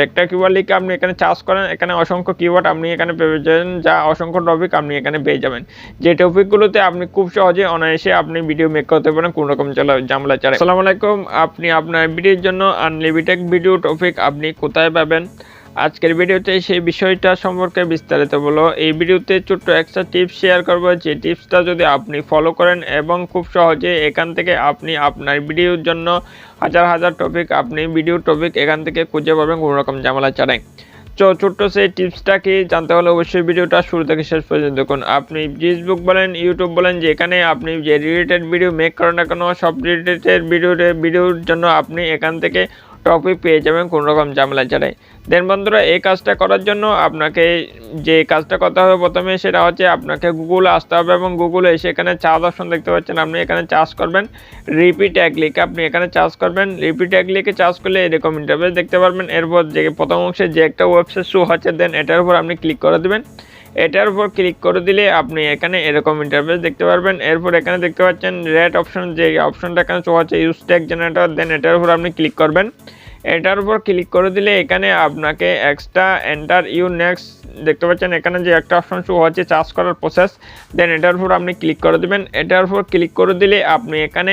একটা কিওয়ার্ড লিখে আপনি এখানে চার্জ করেন, এখানে অসংখ্য কিওয়ার্ড আপনি এখানে পেয়ে যাবেন, যা অসংখ্য টপিক আপনি এখানে পেয়ে যাবেন। যে টপিকগুলোতে আপনি খুব সহজে অনায়াসে আপনি ভিডিও মেক করতে পারেন, কোনো রকম জামলা ছাড়া আসসালামু আলাইকুম, আপনি আপনার ভিডিওর জন্য আনলিমিটেড ভিডিও টপিক আপনি কোথায় পাবেন? আজকের ভিডিওতে সেই বিষয়টা সম্পর্কে বিস্তারিত বলো। এই ভিডিওতে ছোট্ট একটা টিপস শেয়ার করব। যে টিপসটা যদি আপনি ফলো করেন এবং খুব সহজে এখান থেকে আপনি আপনার ভিডিওর জন্য হাজার হাজার টপিক আপনি ভিডিও টপিক এখান থেকে খুঁজে পাবেন কোনো রকম ঝামেলা ছাড়াই। তো ছোট্ট সেই টিপসটা কি? জানতে হলে অবশ্যই ভিডিওটা শুরু থেকে শেষ পর্যন্ত দেখুন। আপনি ফেসবুক বলেন ইউটিউব বলেন, যেখানে আপনি যে রিলেটেড ভিডিও মেক করেন না কেন, সব রিলেটেড ভিডিও ভিডিওর জন্য আপনি এখান থেকে টপিক পেয়ে যাবেন কোনো রকম ঝামেলা ছাড়াই। দেন বন্ধুরা, এই কাজটা করার জন্য আপনাকে যে কাজটা করতে হবে প্রথমে সেটা হচ্ছে আপনাকে গুগলে আসতে হবে এবং গুগলে এসে এখানে চার্জ অপশন দেখতে পাচ্ছেন। আপনি এখানে চার্জ করবেন রিপিট এক লিখে আপনি এখানে চার্জ করবেন রিপিট এক লিখে চার্জ করলে এরকম ইন্টারভেস দেখতে পারবেন। এরপর যে প্রথম অংশে যে একটা ওয়েবসাইট শো হচ্ছে দেন এটার উপর আপনি ক্লিক করে দেবেন। এটার উপর ক্লিক করে দিলে আপনি এখানে এরকম ইন্টারফেস দেখতে পারবেন। এরপর এখানে দেখতে পাচ্ছেন রেড অপশন যে অপশনটা এখানে শো আছে ইউজ ট্যাগ জেনারেটর দেন এটার উপর আপনি ক্লিক করবেন। এটার উপর ক্লিক করে দিলে এখানে আপনাকে এক্সট্রা এন্টার ইউ নেক্সট দেখতে পাচ্ছেন এখানে যে একটা অপশন শো হচ্ছে চার্জ করার প্রসেস দেন এটার উপর আপনি ক্লিক করে দেবেন। এটার উপর ক্লিক করে দিলে আপনি এখানে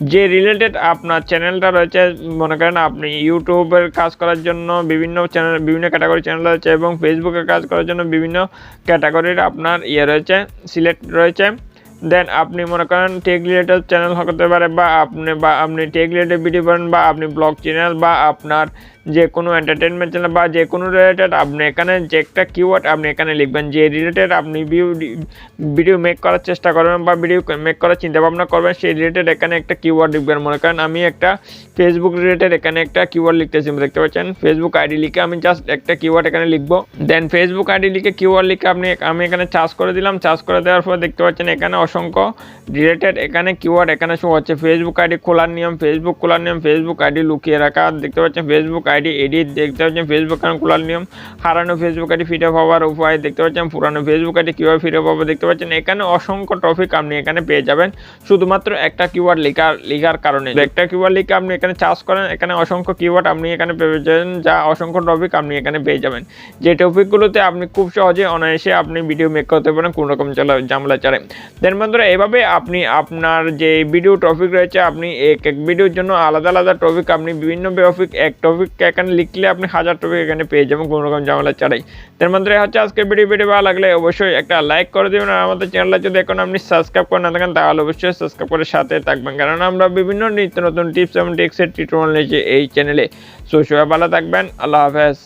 যে রিলেটেড আপনার চ্যানেলটা রয়েছে, মনে করেন আপনি ইউটিউবের কাজ করার জন্য বিভিন্ন চ্যানেল বিভিন্ন ক্যাটাগরি চ্যানেল রয়েছে এবং ফেসবুকে কাজ করার জন্য বিভিন্ন ক্যাটাগরির আপনার ইয়ে রয়েছে সিলেক্ট রয়েছে। দেন আপনি মনে করেন টেক রিলেটেড চ্যানেল হতে পারে বা আপনি বা আপনি টেক রিলেটেড ভিডিও করেন বা আপনি ব্লগ চ্যানেল বা আপনার যে কোনো এন্টারটেনমেন্ট চ্যানেল বা যে কোনো রিলেটেড আপনি এখানে যে একটা কিওয়ার্ড আপনি এখানে লিখবেন, যে রিলেটেড আপনি ভিডিও মেক করার চেষ্টা করবেন বা ভিডিও মেক করার চিন্তা ভাবনা করবেন, সেই রিলেটেড এখানে একটা কিওয়ার্ড লিখবেন। মনে করেন আমি একটা ফেসবুক রিলেটেড এখানে একটা কিওয়ার্ড লিখতেছি, দেখতে পাচ্ছেন? ফেসবুক আইডি লিখে আমি জাস্ট একটা কিওয়ার্ড এখানে লিখব। দেন ফেসবুক আইডি লিখে কিওয়ার্ড লিখে আপনি আমি এখানে চার্জ করে দিলাম। চার্জ করে দেওয়ার পর দেখতে পাচ্ছেন এখানে অসংখ্য রিলেটেড এখানে কিওয়ার্ড এখানে শো হচ্ছে। ফেসবুক আইডি খোলার নিয়ম ফেসবুক খোলার নিয়ম ফেসবুক আইডি লুকিয়ে রাখা। দেখতে পাচ্ছেন? ফেসবুক আইডি এডিট দেখতে পাচ্ছেন ফেসবুক অ্যাকাউন্ট খোলার নিয়ম। হারানো ফেসবুক আইডি ফিরে পাওয়ার উপায় দেখতে পাচ্ছেন, পুরানো ফেসবুক আইডি কীভাবে ফিরে পাবো দেখতে পাচ্ছেন। এখানে অসংখ্য টপিক আপনি এখানে পেয়ে যাবেন। শুধুমাত্র একটা কিওয়ার্ড লেখার লেখার কারণে। একটা কিওয়ার্ড লিখে আপনি এখানে চার্জ করেন, এখানে অসংখ্য কিওয়ার্ড আপনি এখানে পেয়ে যাবেন, যা অসংখ্য টপিক আপনি এখানে পেয়ে যাবেন। যে টপিকগুলোতে আপনি খুব সহজে অনায়াসে আপনি ভিডিও মেক করতে পারেন, কোনো রকম ঝামেলা ছাড়াই দেন বন্ধুরা, এভাবে আপনি আপনার যে ভিডিও টপিক রয়েছে, আপনি এক এক ভিডিওর জন্য আলাদা আলাদা টপিক আপনি বিভিন্ন টপিক এক টপিক এখানে লিখলে আপনি হাজার টপিক এখানে পেয়ে যাবেন, কোনো রকম ঝামেলা ছাড়াই। তার মধ্যে হচ্ছে আজকে ভিডিও ভিডিও ভালো লাগলে অবশ্যই একটা লাইক করে দেবেন আর আমাদের চ্যানেলটা যদি এখন আপনি সাবস্ক্রাইব করে না থাকেন, তাহলে অবশ্যই সাবস্ক্রাইব করে সাথে থাকবেন। কারণ আমরা বিভিন্ন নিত্য নতুন টিপস এবং টিক্সের টিউটোরিয়াল নিয়েছি এই চ্যানেলে সো সবাই ভালো থাকবেন, আল্লাহ হাফেজ।